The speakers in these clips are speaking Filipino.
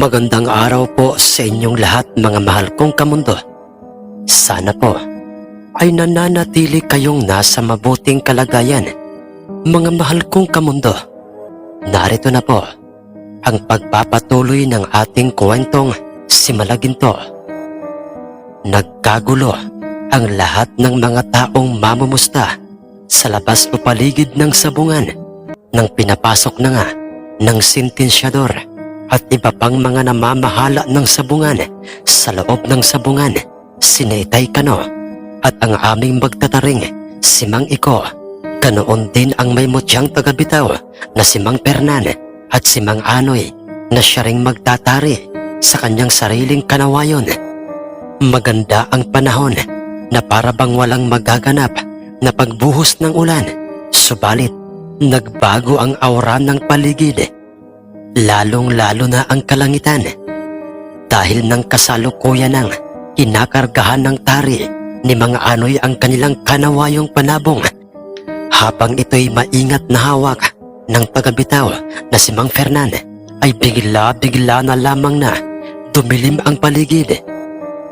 Magandang araw po sa inyong lahat mga mahal kong kamundo. Sana po ay nananatili kayong nasa mabuting kalagayan. Mga mahal kong kamundo, narito na po ang pagpapatuloy ng ating kwentong si Malaginto. Nagkagulo ang lahat ng mga taong mamumusta sa labas o paligid ng sabungan nang pinapasok na nga ng sentensyador at iba pang mga namamahala ng sabungan sa loob ng sabungan si Netay Kano at ang aming magtataring si Mang Iko. Ganoon din ang may mutyang tagabitaw na si Mang Pernan at si Mang Anoy na siya ring magtatari sa kanyang sariling kanawayon. Maganda ang panahon na para bang walang magaganap na pagbuhos ng ulan. Subalit, nagbago ang aura ng paligid. Lalong-lalo na ang kalangitan. Dahil ng kasalukuyan ng kinakargahan ng tari ni mga anoy ang kanilang kanawayong panabong. Habang ito'y maingat na hawak ng tagabitaw na si Mang Fernan ay bigla-bigla na lamang na dumilim ang paligid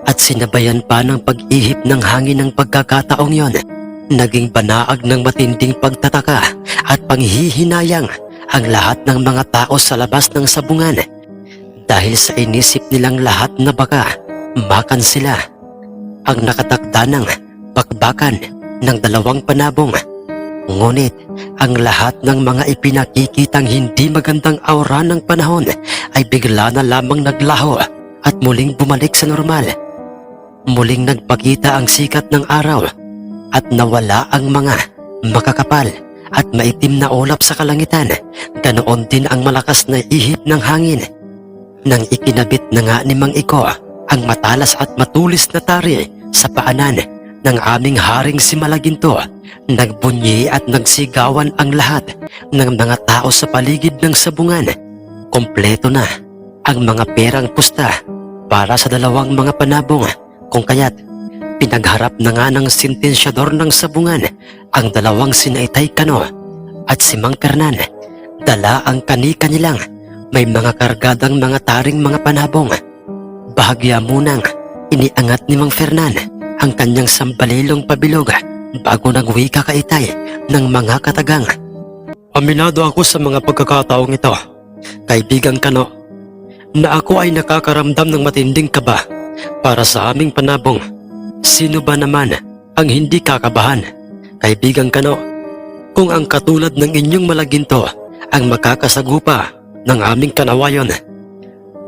at sinabayan pa ng pag-ihip ng hangin ng pagkakataong yon. Naging banaag ng matinding pagtataka at panghihinayang ang lahat ng mga tao sa labas ng sabungan dahil sa inisip nilang lahat na baka makan sila. Ang nakatakda ng bakbakan ng dalawang panabong. Ngunit ang lahat ng mga ipinakikitang hindi magandang aura ng panahon ay bigla na lamang naglaho at muling bumalik sa normal. Muling nagpakita ang sikat ng araw at nawala ang mga makakapal at maitim na ulap sa kalangitan. Ganoon din ang malakas na ihip ng hangin. Nang ikinabit na nga ni Mang Iko ang matalas at matulis na tari sa paanan ng aming haring si Malaginto, nagbunyi at nagsigawan ang lahat ng mga tao sa paligid ng sabungan. Kompleto na ang mga perang pusta para sa dalawang mga panabong kung kaya't pinagharap na nga ng sentensyador ng sabungan ang dalawang sinaitay kano at si Mang Fernan. Dala ang kani-kanilang may mga kargadang mga taring mga panabong. Bahagya munang iniangat ni Mang Fernan ang kanyang sambalilong pabilog bago nagwika kaitay ng mga katagang. Aminado ako sa mga pagkakataong ito, kaibigang kano, na ako ay nakakaramdam ng matinding kaba para sa aming panabong. Sino ba naman ang hindi kakabahan? Kaibigang kano, kung ang katulad ng inyong malaginto ang makakasagupa ng aming kanawayon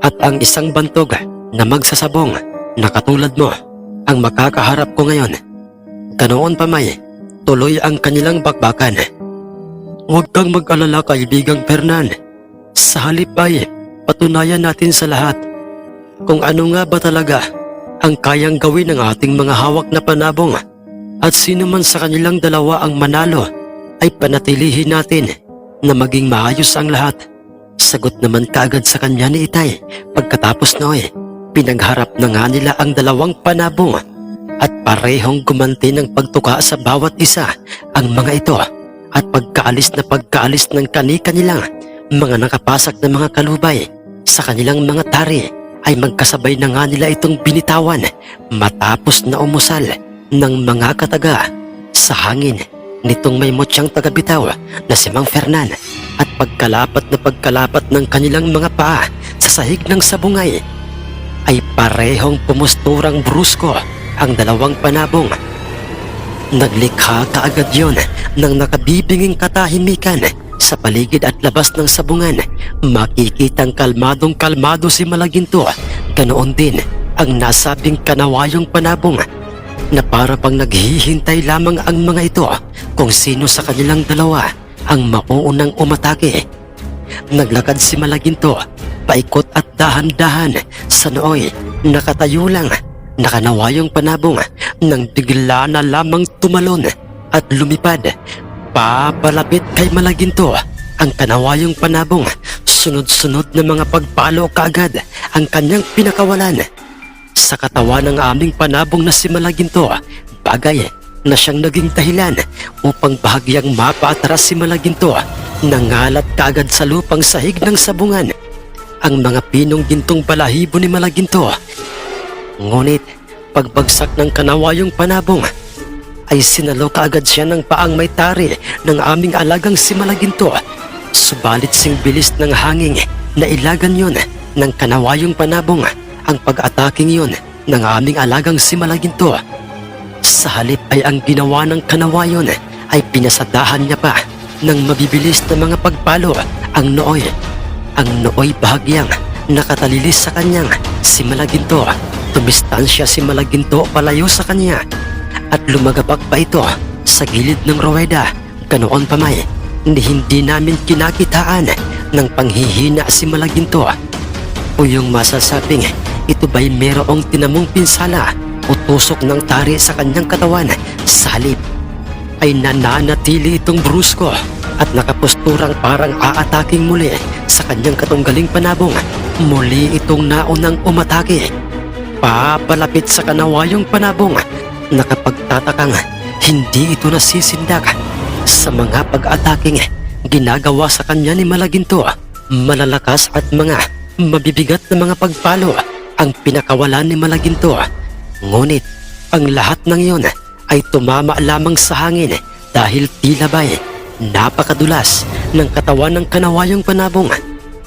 at ang isang bantog na magsasabong na katulad mo ang makakaharap ko ngayon. Ganoon pa may, tuloy ang kanilang bakbakan. Huwag kang mag-alala kaibigang Fernan. Sa halip ay patunayan natin sa lahat kung ano nga ba talaga ang kayang gawin ng ating mga hawak na panabong at sino man sa kanilang dalawa ang manalo ay panatilihin natin na maging maayos ang lahat. Sagot naman kaagad sa kanya ni Itay pagkatapos noy pinagharap na nga nila ang dalawang panabong at parehong gumanti ng pagtuka sa bawat isa ang mga ito at pagkaalis na pagkaalis ng kani-kanilang mga nakapasak na mga kalubay sa kanilang mga tari ay magkasabay na nga nila itong binitawan matapos na umusal ng mga kataga sa hangin nitong may motyang tagabitaw na si Mang Fernan at pagkalapat na pagkalapat ng kanilang mga paa sa sahig ng sabungay ay parehong pumusturang brusko ang dalawang panabong. Naglikha kaagad yon ng nakabibinging katahimikan sa paligid at labas ng sabungan. Makikitang kalmadong kalmado si Malaginto. Ganoon din ang nasabing kanawayong panabong na para pang naghihintay lamang ang mga ito kung sino sa kanilang dalawa ang mauunang umatake. Naglakad si Malaginto, paikot at dahan-dahan sa nooy, nakatayo lang, nakanawayong panabong nang bigla na lamang tumalon at lumipad. Papalapit kay Malaginto ang kanawayong panabong, sunod-sunod na mga pagpalo kaagad ang kanyang pinakawalan. Sa katawan ng aming panabong na si Malaginto, bagay na siyang naging dahilan upang bahagyang mapaatras si Malaginto nangalat kaagad sa lupang sahig ng sabungan. ang mga pinong gintong balahibo ni Malaginto. Ngunit pagbagsak ng kanawayong panabong ay sinalo kaagad siya ng paang may tari ng aming alagang si Malaginto. Subalit sing bilis ng hangin na ilagan yun ng kanawayong panabong ang pag-ataking yun ng aming alagang si Malaginto. Sa halip ay ang ginawa ng kanawayon ay pinasadahan niya pa ng mabibilis na mga pagpalo ang nooy. Ang nooy bahagyang nakatalilis sa kanyang si Malaginto. Tumistansya si Malaginto palayo sa kanya at lumagabak pa ito sa gilid ng roweda. Ganoon pa may hindi, namin kinakitaan ng panghihina si Malaginto. O yung masasabing ito ba'y merong tinamong pinsala o tusok ng tari sa kanyang katawan sa ay nananatili itong brusko at nakapusturang parang aataking muli sa kanyang katunggaling panabong. Muli itong naunang umatake. Papalapit sa kanawayong panabong nakapagtatakang hindi ito nasisindak sa mga pag-ataking ginagawa sa kanya ni Malaginto. Malalakas at mga mabibigat na mga pagpalo ang pinakawalan ni Malaginto. Ngunit ang lahat ng iyon ay tumama lamang sa hangin dahil tila ba'y napakadulas ng katawan ng kanawayong panabong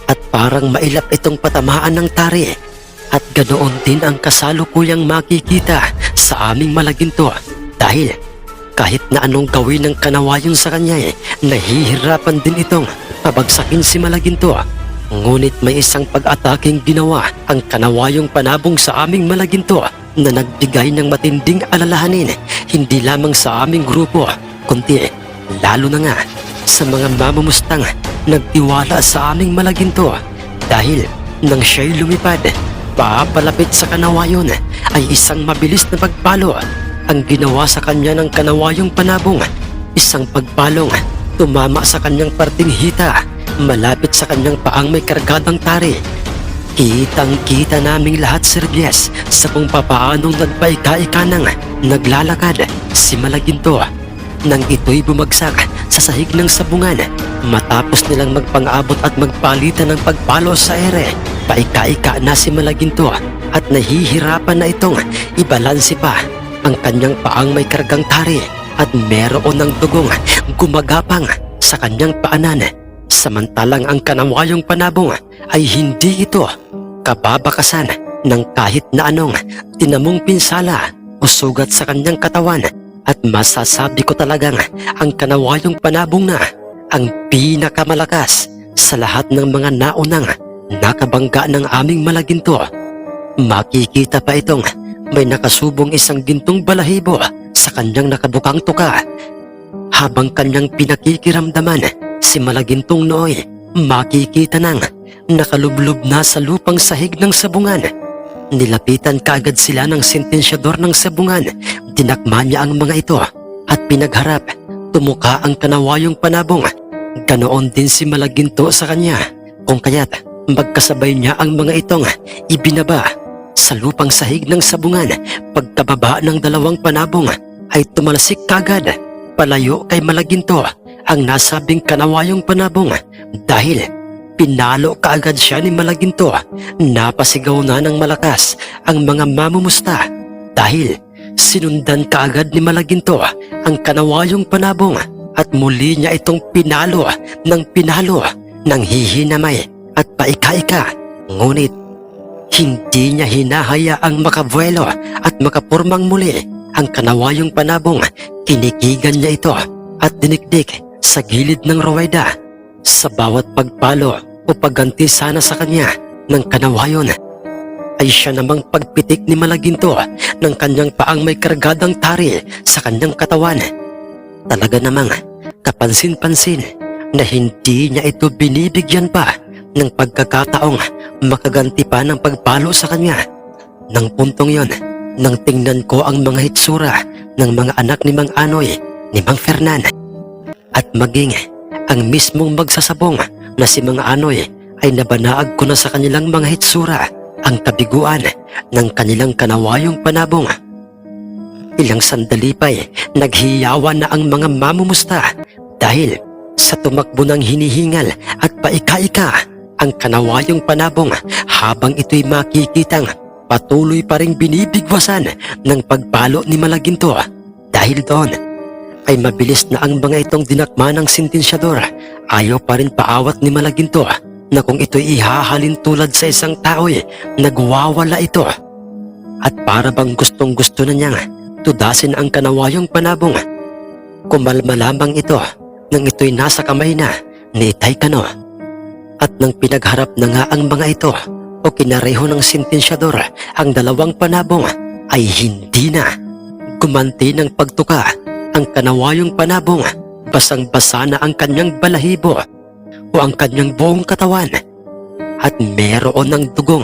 at parang mailap itong patamaan ng tari at ganoon din ang kasalukuyang makikita sa aming malaginto dahil kahit na anong gawin ng kanawayon sa kanya eh, nahihirapan din itong pabagsakin si Malaginto. Ngunit may isang pag-ataking ginawa ang kanawayong panabong sa aming Malaginto na nagbigay ng matinding alalahanin hindi lamang sa aming grupo kundi lalo na nga sa mga mamumustang nagtiwala sa aming Malaginto dahil nang siya'y lumipad papalapit sa kanawayon ay isang mabilis na pagpalo ang ginawa sa kanya ng kanawayong panabong. Isang pagpalong tumama sa kanyang parting hita malapit sa kanyang paang may kargadang tari. Kitang kita naming lahat Sir Bies sa kung papaanong nagpaika-ika nang naglalakad si Malaginto. Nang ito'y bumagsak sa sahig ng sabungan matapos nilang magpang-abot at magpalitan ng pagpalo sa ere. Paika-ika na si Malaginto at nahihirapan na itong ibalansi pa ang kanyang paang may kargang tari at meron ng dugong gumagapang sa kanyang paanan. Samantalang ang kanawayong panabong ay hindi ito kababakasan ng kahit na anong tinamong pinsala o sugat sa kanyang katawan at masasabi ko talagang ang kanawayong panabong na ang pinakamalakas sa lahat ng mga naunang nakabangga ng aming malaginto. Makikita pa itong may nakasubong isang gintong balahibo sa kanyang nakabukang tuka. Habang kanyang pinakikiramdaman si Malagintong Nooy, makikita nang nakalublob na sa lupang sahig ng sabungan. Nilapitan kaagad sila ng sentensyador ng sabungan. Dinakma niya ang mga ito at pinagharap. Tumuka ang kanawayong panabong. Ganoon din si Malaginto sa kanya. Kung kaya't magkasabay niya ang mga itong ibinaba sa lupang sahig ng sabungan, pagkababa ng dalawang panabong ay tumalasik kagad palayo kay Malaginto ang nasabing kanawayong panabong dahil pinalo kaagad siya ni Malaginto. Napasigaw na ng malakas ang mga mamumusta dahil sinundan kaagad ni Malaginto ang kanawayong panabong at muli niya itong pinalo ng pinalo ng hihinamay at paika-ika. Ngunit hindi niya hinahayaang makabuelo at makapurmang muli ang kanawayong panabong. Kinikigan niya ito at dinikdik sa gilid ng roweda. Sa bawat pagpalo o pagganti sana sa kanya ng kanawayon ay siya namang pagpitik ni Malaginto ng kanyang paang may kargadang tari sa kanyang katawan. Talaga namang kapansin-pansin na hindi niya ito binibigyan pa ng pagkakataong makaganti pa ng pagpalo sa kanya. Nang puntong yon, nang tingnan ko ang mga hitsura ng mga anak ni Mang Anoy, ni Mang Fernan, at maging ang mismong magsasabong na si Mang Anoy ay nabanaag ko na sa kanilang mga hitsura ang kabiguan ng kanilang kanawayong panabong. Ilang sandali pa'y naghiyawan na ang mga mamumusta dahil sa tumakbo ng hinihingal at paika-ika ang kanawayong panabong habang ito'y makikitang patuloy pa rin binibigwasan ng pagpalo ni Malaginto. Dahil doon ay mabilis na ang mga itong dinakma ng sintensyador. Ayaw pa rin paawat ni Malaginto na kung ito'y ihahalin tulad sa isang tao'y nagwawala ito. At para bang gustong gusto na niyang tudasin ang kanawayong panabong. Kumalma lamang ito nang ito'y nasa kamay na ni Itay Kano. At nang pinagharap na nga ang mga ito o kinareho ng sintensyador ang dalawang panabong ay hindi na. Gumanti ng pagtuka ang kanawayong panabong basang-basa na ang kanyang balahibo o ang kanyang buong katawan at meron ng dugong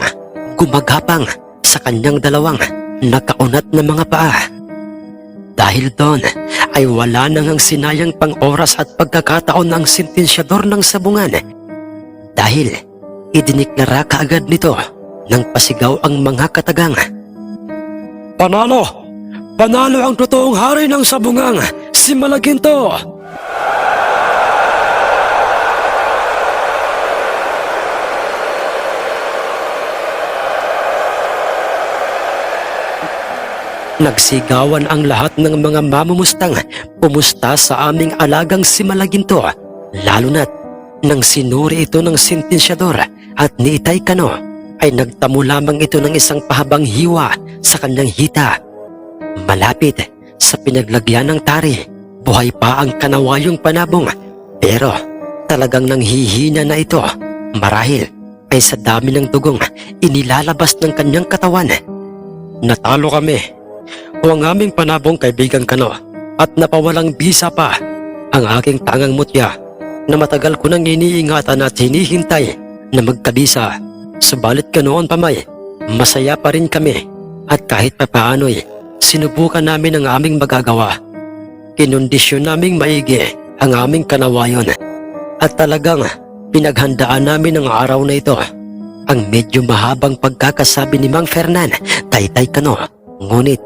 gumagapang sa kanyang dalawang nakaunat na mga paa. Dahil doon ay wala nang ang sinayang pang oras at pagkakataon ng sintensyador ng sabungan. Dahil idiniklara kaagad nito nang pasigaw ang mga katagang. Panalo! Panalo ang totoong hari ng sabungang, si Malaginto! Nagsigawan ang lahat ng mga mamumustang pumusta sa aming alagang si Malaginto, lalo na't nang sinuri ito ng sintensyador at ni Itay Kano ay nagtamo lamang ito ng isang pahabang hiwa sa kanyang hita. Malapit sa pinaglagyan ng tari, buhay pa ang kanawayong panabong pero talagang nanghihina na ito marahil ay sa dami ng dugong inilalabas ng kanyang katawan. Natalo kami o ang aming panabong kaibigan kano at napawalang bisa pa ang aking tangang mutya na matagal ko nang iniingatan at hinihintay na magkabisa. Subalit ganoon pa may, masaya pa rin kami at kahit papaano'y sinubukan namin ang aming magagawa. Kinondisyon naming maigi ang aming kanawayon at talagang pinaghandaan namin ang araw na ito. Ang medyo mahabang pagkakasabi ni Mang Fernan, Taytay Kano, ngunit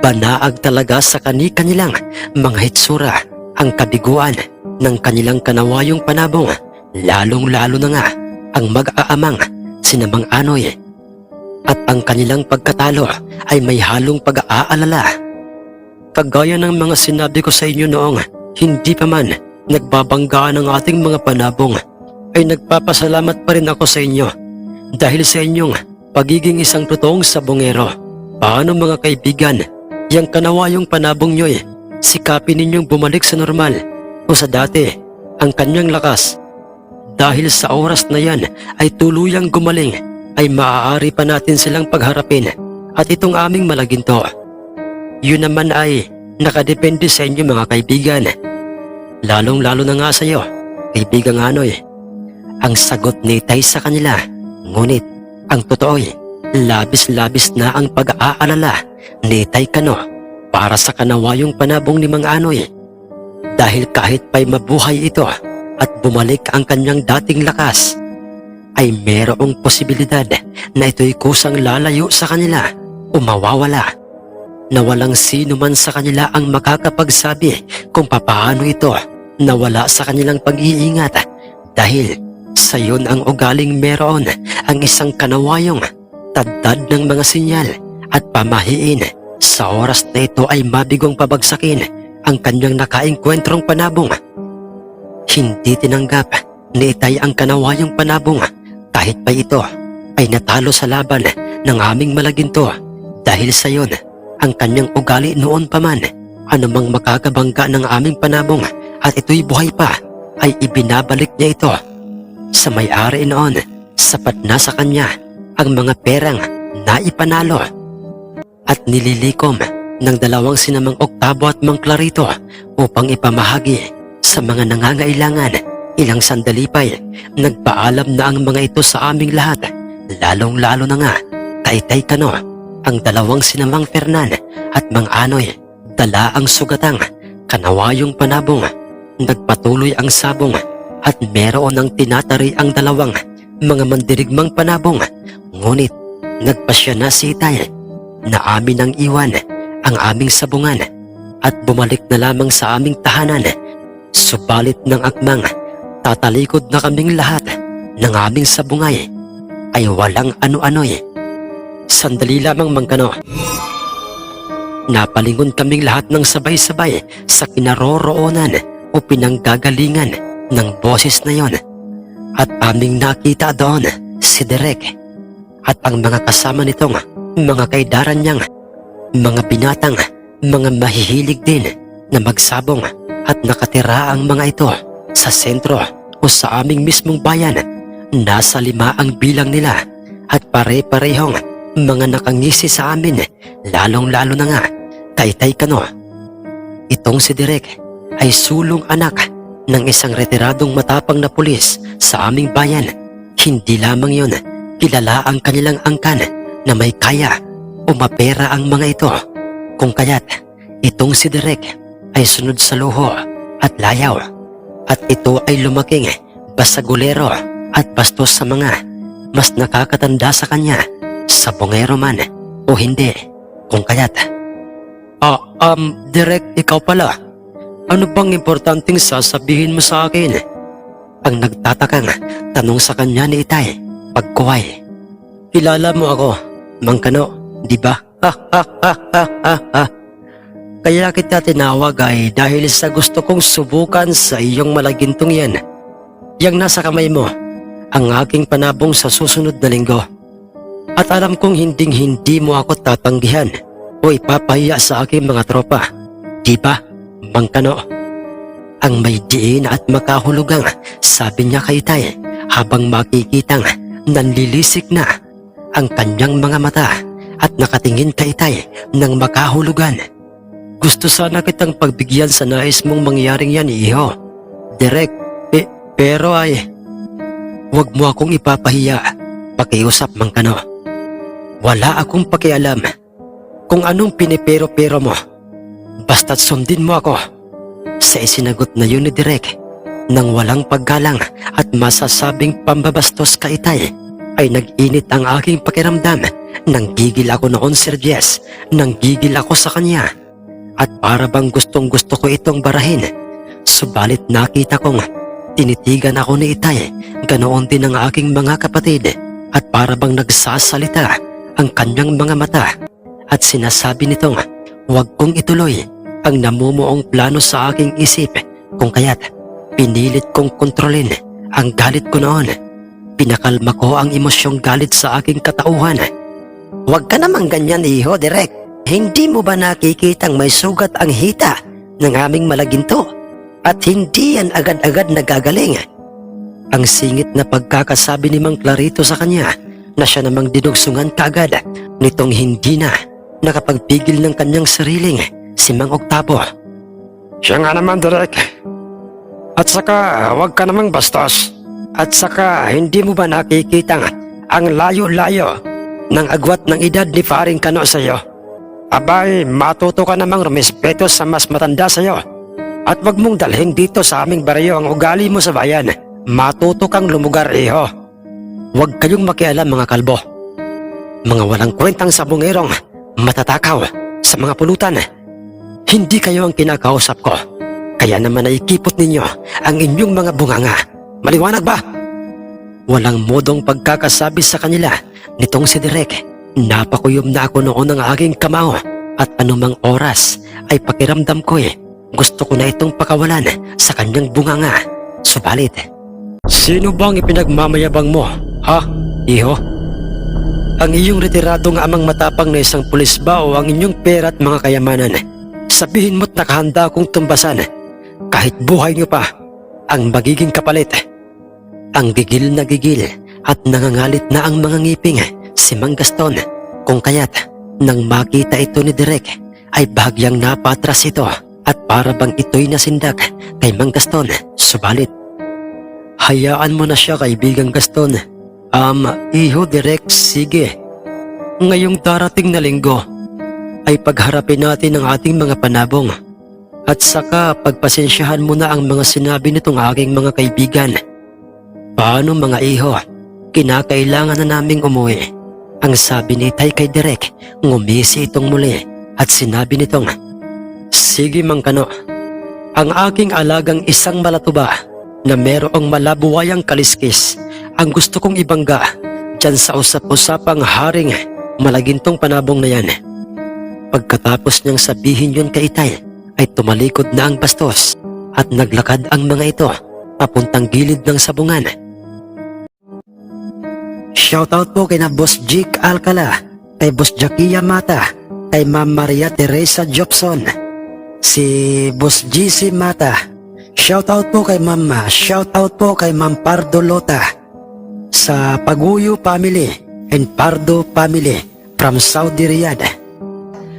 banaag talaga sa kani-kanilang mga hitsura ang kabiguan ng kanilang kanawayong panabong lalong-lalo na nga ang mag-aamang sinamang Anoy at ang kanilang pagkatalo ay may halong pag-aalala. Kagaya ng mga sinabi ko sa inyo noong hindi pa man nagbabanggaan ng ating mga panabong ay nagpapasalamat pa rin ako sa inyo dahil sa inyong pagiging isang totoong sabongero. Paano mga kaibigan, yang kanawayong panabong nyo eh, sikapin ninyong bumalik sa normal o sa dati ang kanyang lakas. Dahil sa oras na yan ay tuluyang gumaling ay maaari pa natin silang pagharapin at itong aming malaginto. Yun naman ay nakadepende sa inyo mga kaibigan. Lalong lalo na nga sa iyo, kaibigang Anoy. Ang sagot ni Tay sa kanila, ngunit ang totoo'y labis-labis na ang pag-aalala ni Tay Kano para sa kanawayong panabong ni Mang Anoy. Dahil kahit pa'y mabuhay ito at bumalik ang kanyang dating lakas, ay merong posibilidad na ito'y kusang lalayo sa kanila o mawawala. Na walang sino man sa kanila ang makakapagsabi kung papaano ito nawala sa kanilang pag-iingat dahil sa yun ang ugaling meron ang isang kanawayong tadtad ng mga sinyal at pamahiin sa oras na ito ay mabigong pabagsakin ang kanyang nakaengkwentrong panabong. Hindi tinanggap ni Itay ang kanawayong panabong kahit pa ito ay natalo sa laban ng aming malaginto. Dahil sa yon ang kanyang ugali noon pa man anumang makakabangga ng aming panabong at ito'y buhay pa ay ibinabalik niya ito. Sa may-ari noon sapat na sa kanya ang mga perang naipanalo at nililikom ng dalawang sinamang Oktabo at Mang Clarito upang ipamahagi sa mga nangangailangan. Ilang sandali pa'y nagpaalam na ang mga ito sa aming lahat. Lalong lalo na nga kay Tay Kano ang dalawang sinamang Fernan at Mang Anoy dala ang sugatang kanawayong panabong. Nagpatuloy ang sabong at meron ng tinatari ang dalawang mga mandirigmang panabong. Ngunit nagpasya na si Itay na amin ang iwan ang aming sabungan at bumalik na lamang sa aming tahanan subalit ng akmang tatalikod na kaming lahat ng aming sabungay ay walang ano-ano'y. Sandali lamang mangkano. Napalingon kaming lahat ng sabay-sabay sa kinaroroonan o pinanggagalingan ng boses na yon. At aming nakita doon si Derek at ang mga kasama nitong mga kaidaran niyang mga binatang mga mahihilig din na magsabong at nakatira ang mga ito sa sentro o sa aming mismong bayan. Nasa lima ang bilang nila at pare-parehong mga nakangisi sa amin lalong-lalo na nga kay Tay Kano. Itong si Direk ay sulong anak ng isang retiradong matapang na pulis sa aming bayan. Hindi lamang yon, kilala ang kanilang angkan na may kaya o mapera ang mga ito. Kung kaya't itong si Direk ay sunod sa luho at layaw at ito ay lumaking basagulero at bastos sa mga mas nakakatanda sa kanya sa bungero man o hindi. Kung kaya't Ah, um, Direk, ikaw pala. Ano bang importanteng sasabihin mo sa akin? Ang nagtatakang tanong sa kanya ni Itay, pagkuway. Kilala mo ako, Mangkano, di ba? Kaya kita tinawag ay dahil sa gusto kong subukan sa iyong malagintong yan. Yang nasa kamay mo, ang aking panabong sa susunod na linggo. At alam kong hinding hindi mo ako tatanggihan o ipapahiya sa aking mga tropa. Di ba, Mangkano? Ang may diin at makahulugang sabi niya kay Tay habang makikitang nanlilisik na ang kanyang mga mata at nakatingin kay Tay ng makahulugan. Gusto sana kitang pagbigyan sa nais mong mangyaring yan, iho. Direk, pe, pero ay... Huwag mo akong ipapahiya. Pakiusap, Mangkano. Wala akong pakialam kung anong pinipero-pero mo. Basta't sundin mo ako. Sa isinagot na yun ni Direk, nang walang paggalang at masasabing pambabastos ka itay, ay nag-init ang aking pakiramdam. Nang gigil ako noon, Sir Jess, nang gigil ako sa kanya. At para bang gustong gusto ko itong barahin. Subalit nakita kong tinitigan ako ni Itay, ganoon din ang aking mga kapatid. At para bang nagsasalita ang kanyang mga mata at sinasabi nitong huwag kong ituloy ang namumuong plano sa aking isip kung kaya't pinilit kong kontrolin ang galit ko noon. Pinakalma ko ang emosyong galit sa aking katauhan. Huwag ka namang ganyan, iho, direk. Hindi mo ba nakikitang may sugat ang hita ng aming malaginto? At hindi yan agad-agad nagagaling. Ang singit na pagkakasabi ni Mang Clarito sa kanya na siya namang dinugsungan kaagad nitong hindi na nakapagpigil ng kanyang sariling si Mang Octavo. Siya nga naman, Direk. At saka, huwag ka namang bastos. At saka hindi mo ba nakikitang ang layo-layo ng agwat ng edad ni Faring Kano sa iyo? Abay, matuto ka namang rumispeto sa mas matanda sa'yo. At wag mong dalhin dito sa aming baryo ang ugali mo sa bayan. Matuto kang lumugar, iho. Huwag kayong makialam mga kalbo. Mga walang kwentang sabungerong matatakaw sa mga pulutan. Hindi kayo ang kinakausap ko. Kaya naman ay ikipot ninyo ang inyong mga bunganga. Maliwanag ba? Walang modong pagkakasabi sa kanila nitong si Direk. Napakuyom na ako noon ng aking kamao at anumang oras ay pakiramdam ko eh. Gusto ko na itong pakawalan sa kanyang bunganga. Subalit, Sino bang ipinagmamayabang mo, ha, iho? Ang iyong retiradong amang matapang na isang pulis ba o ang inyong pera at mga kayamanan? Sabihin mo't nakahanda akong tumbasan. Kahit buhay niyo pa, ang magiging kapalit. Ang gigil na gigil at nangangalit na ang mga ngiping si Mang Gaston. Kung kaya't nang makita ito ni Direk ay bahagyang napatras ito at para bang ito'y nasindak kay Mang Gaston. Subalit Hayaan mo na siya kaibigang Gaston. Um, iho direct, sige. Ngayong darating na linggo ay pagharapin natin ang ating mga panabong. At saka pagpasensyahan mo na ang mga sinabi nitong aking mga kaibigan. Paano mga iho? Kinakailangan na naming umuwi. Ang sabi ni Tay kay Direk, ngumisi itong muli at sinabi nitong, Sige Mangkano, ang aking alagang isang malatuba na merong malabuwayang kaliskis ang gusto kong ibangga dyan sa usap-usapang haring malagintong panabong na yan. Pagkatapos niyang sabihin yun kay Itay, ay tumalikod na ang bastos at naglakad ang mga ito papuntang gilid ng sabungan. Shoutout po kay na Boss Jake Alcala, kay Boss Jackie Mata, kay Ma'am Maria Teresa Jobson, si Boss GC Mata. Shoutout po kay Ma'am, shoutout po kay Ma'am Pardo Lota sa Paguyo Family and Pardo Family from Saudi Riyadh.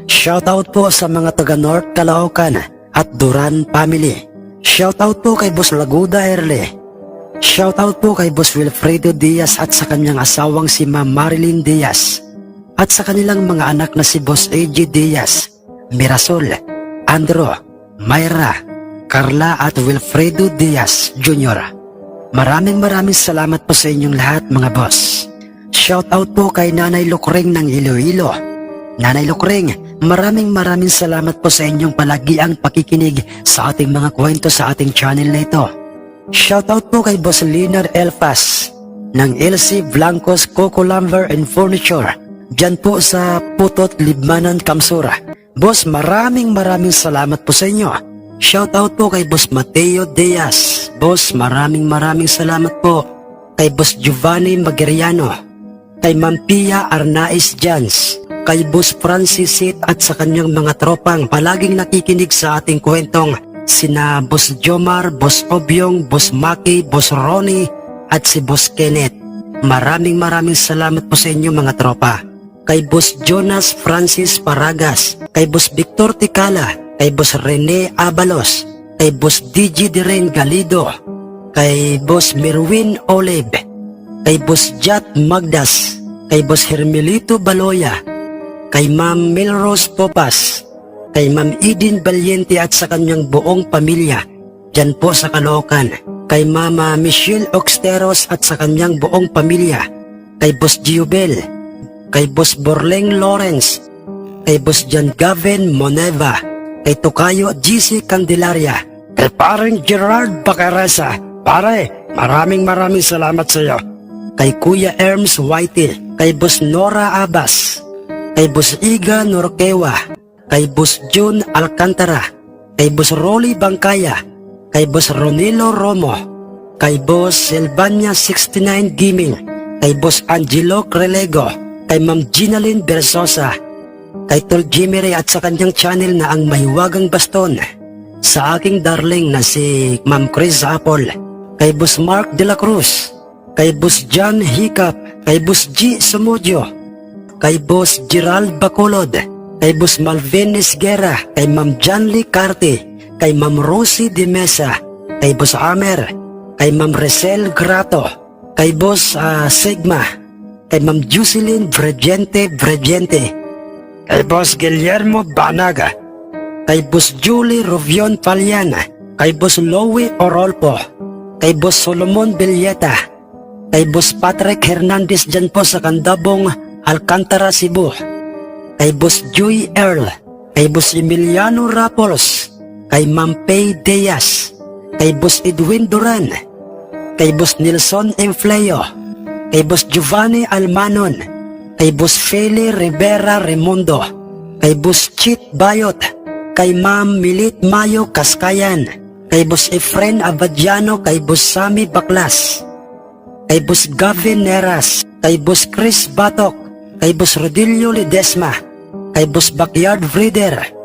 Shoutout po sa mga taga North Caloocan at Duran Family. Shoutout po kay Boss Laguda Erle. Shoutout po kay Boss Wilfredo Diaz at sa kanyang asawang si Ma'am Marilyn Diaz. At sa kanilang mga anak na si Boss AJ Diaz, Mirasol, Andro, Mayra, Carla at Wilfredo Diaz Jr. Maraming maraming salamat po sa inyong lahat mga boss. Shoutout po kay Nanay Lukreng ng Iloilo. Nanay Lukreng, maraming maraming salamat po sa inyong palagiang pakikinig sa ating mga kwento sa ating channel na ito. Shoutout po kay Boss Linar Elfas ng LC Blancos Coco Lumber and Furniture dyan po sa Putot Libmanan, Kamsura. Boss, maraming maraming salamat po sa inyo. Shoutout po kay Boss Mateo Diaz. Boss, maraming maraming salamat po kay Boss Giovanni Mageriano, kay Ma'am Pia Arnaiz Jans, kay Boss Francis Sit at sa kanyang mga tropang palaging nakikinig sa ating kwentong sina Boss Jomar, Boss Obyong, Boss Maki, Boss Ronnie at si Boss Kenneth. Maraming maraming salamat po sa inyo mga tropa. Kay Boss Jonas Francis Paragas, kay Boss Victor Tikala, kay Boss Rene Abalos, kay Boss DJ Diren Galido, kay Boss Merwin Olive, kay Boss Jat Magdas, kay Boss Hermelito Baloya, kay Ma'am Melrose Popas, kay Ma'am Eden Valiente at sa kanyang buong pamilya, dyan po sa Caloocan, kay Mama Michelle Oxteros at sa kanyang buong pamilya, kay Boss Giobel, kay Boss Borleng Lawrence, kay Boss John Gavin Moneva, kay Tokayo GC Candelaria, kay paring Gerard Bacarasa. Pare, maraming maraming salamat sa iyo. Kay Kuya Erms Whitey, kay Boss Nora Abbas, kay Boss Iga Norquewa, kay Boss June Alcantara, kay Boss Rolly Bangkaya, kay Boss Ronilo Romo, kay Boss Silvania 69 Gaming, kay Boss Angelo Crelego, kay Ma'am Ginalyn Bersosa, kay Tol Jimmy Ray at sa kanyang channel na ang Mahiwagang Baston, sa aking darling na si Ma'am Chris Apple, kay Boss Mark De La Cruz, kay Boss John Hiccup, kay Boss G. Sumudio, kay Boss Gerald Bacolod, kay Boss Malvin Esguera, kay Ma'am Lee Carte, kay Ma'am Rosie De Mesa, kay Boss Amer, kay Ma'am Resel Grato, kay Boss ah, Sigma, kay Ma'am Jocelyn Bregente Bregente, kay Boss Guillermo Banaga, kay Boss Julie Rovion Paliana, kay Boss Lowy Orolpo, kay Boss Solomon Villeta, kay Boss Patrick Hernandez dyan po sa Kandabong, Alcantara, Cebu, kay Boss Joy Earl, kay Boss Emiliano Rapols, kay Ma'am Pay Diaz, kay Boss Edwin Duran, kay Boss Nelson Enfleo, kay Boss Giovanni Almanon, kay Boss Feli Rivera Remundo, kay Boss Chit Bayot, kay Ma'am Milit Mayo Kaskayan, kay Boss Efren Abadiano, kay Boss Sami Baklas, kay Boss Gavin Neras, kay Boss Chris Batok, kay Boss Rodilio Ledesma, kay Boss Backyard Breeder,